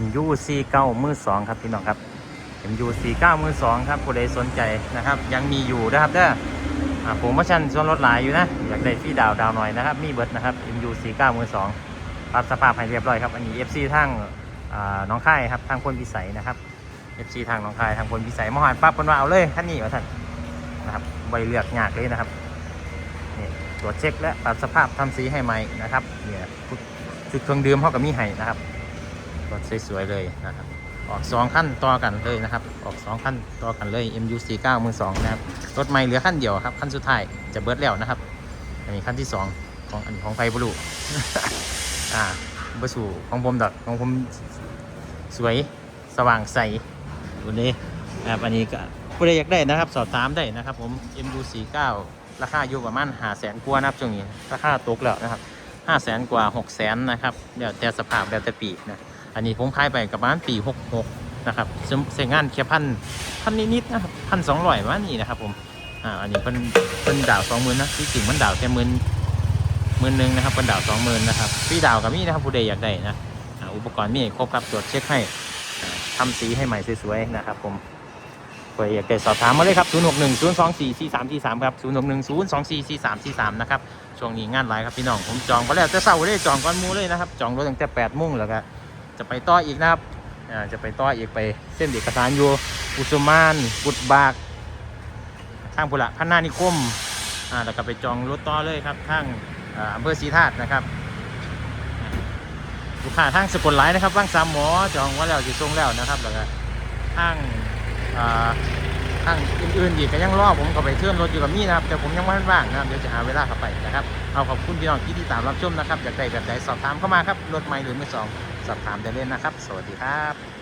MU49 มือสองครับพี่น้องครับ MU49 มือสองครับผู้ใดสนใจนะครับ ยังมีอยู่นะครับเด้ออ่าโปรโมชั่นส่วนลดหลายอยู่นะ อยากได้ฟรีดาวดาวหน่อยนะครับ มีเบิร์ดนะครับ MU49 มือสองปรับสภาพให้เรียบร้อยครับ อันนี้ FC ทางอ่าหน้องค่ายครับทางพลพิสัยนะครับ FC ทางน้องค่ายทางพลพิสัยมหานปั๊บคนว่าเอาเลยท่านนี้ว่าท่านนะครับใบเลือกยากเลยนะครับนี่ตรวจเช็คและปรับสภาพทำสีให้ใหม่นะครับเนี่ยชุดเครื่องดื่มเขากับมีให้นะครับ รถสวยๆเลยนะครับ ออกสองขั้นต่อกันเลยนะครับ ออกสองขั้นต่อกันเลย MU49 มือสองนะครับ รถใหม่เหลือขั้นเดียวครับ ขั้นสุดท้ายจะเบิร์ดแล้วนะครับ อันนี้ขั้นที่สองของอันของไฟบลูอ่าบสู่ของผมดอกของผมสวยสว่างใสวันนี้นะครับอันนี้ก็ผู้ใดอยากได้นะครับ สอบถามได้นะครับ ผม MU49 ราคาอยู่ประมาณ5 0 0แสนกว่านะครับช่วงนี้ ราคาตกแล้วนะครับ5 0 0แสนกว่า6 0แสนนะครับเดี๋ยวแต่สภาพแล้วแต่ปีนะ อันนี้ผมขายไปกับประมาณปี66นะครับซึ่งใช้งานแค่พันพันนิดๆนะครับพันสองร้อยมานี้นะครับผมอ่าอันนี้เป็นเป็นดาวสองหมื่นนะที่จริงมันดาวแค่หมื่นหมื่นหนึ่งนะครับเป็นดาวสองหมื่นนะครับพี่ดาวกับมี่นะครับผู้ใดอยากได้นะอ่าอุปกรณ์มีครบครับตรวจเช็คให้อ่าทำสีให้ใหม่สวยๆนะครับผมผู้ใดอยากได้สอบถามมาเลยครับ 0 6 1 0 2 4 4 3 4 3 ครับ 0 6 1 0 2 4 4 3 4 3 นะครับ ช่วงนี้งานหลายครับพี่น้อง ผมจองไปแล้วจะเศร้าเลยจองก่อนมูเลยนะครับ จองรถตั้งแต่8โมงแล้วก็ จะไปต่ออีกนะครับอ่าจะไปต่ออีกไปเส้นเอกสารอยู่อุสมานกุดบากทางพุระพันนานิคมอ่าแล้วก็ไปจองรถต่อเลยครับทางอำเภอศรีธาตุนะครับลูกค้าทางสกลไลนะครับว่างสามหมอจองไว่าแล้วจะส่งแล้วนะครับแล้วก็ทางอ่า ทางอื่นๆอีกก็ยังรอผมก็ไปเชื่อมรถอยู่กับมี่นะครับแต่ผมยังไม่ว่างนะครับเดี๋ยวจะหาเวลาเข้าไปนะครับเอาขอบคุณพี่น้องที่ติดตามรับชมนะครับอยากได้แบบใดสอบถามเข้ามาครับรถใหม่หรือมือสองสอบถามได้เล่นนะครับ สวัสดีครับ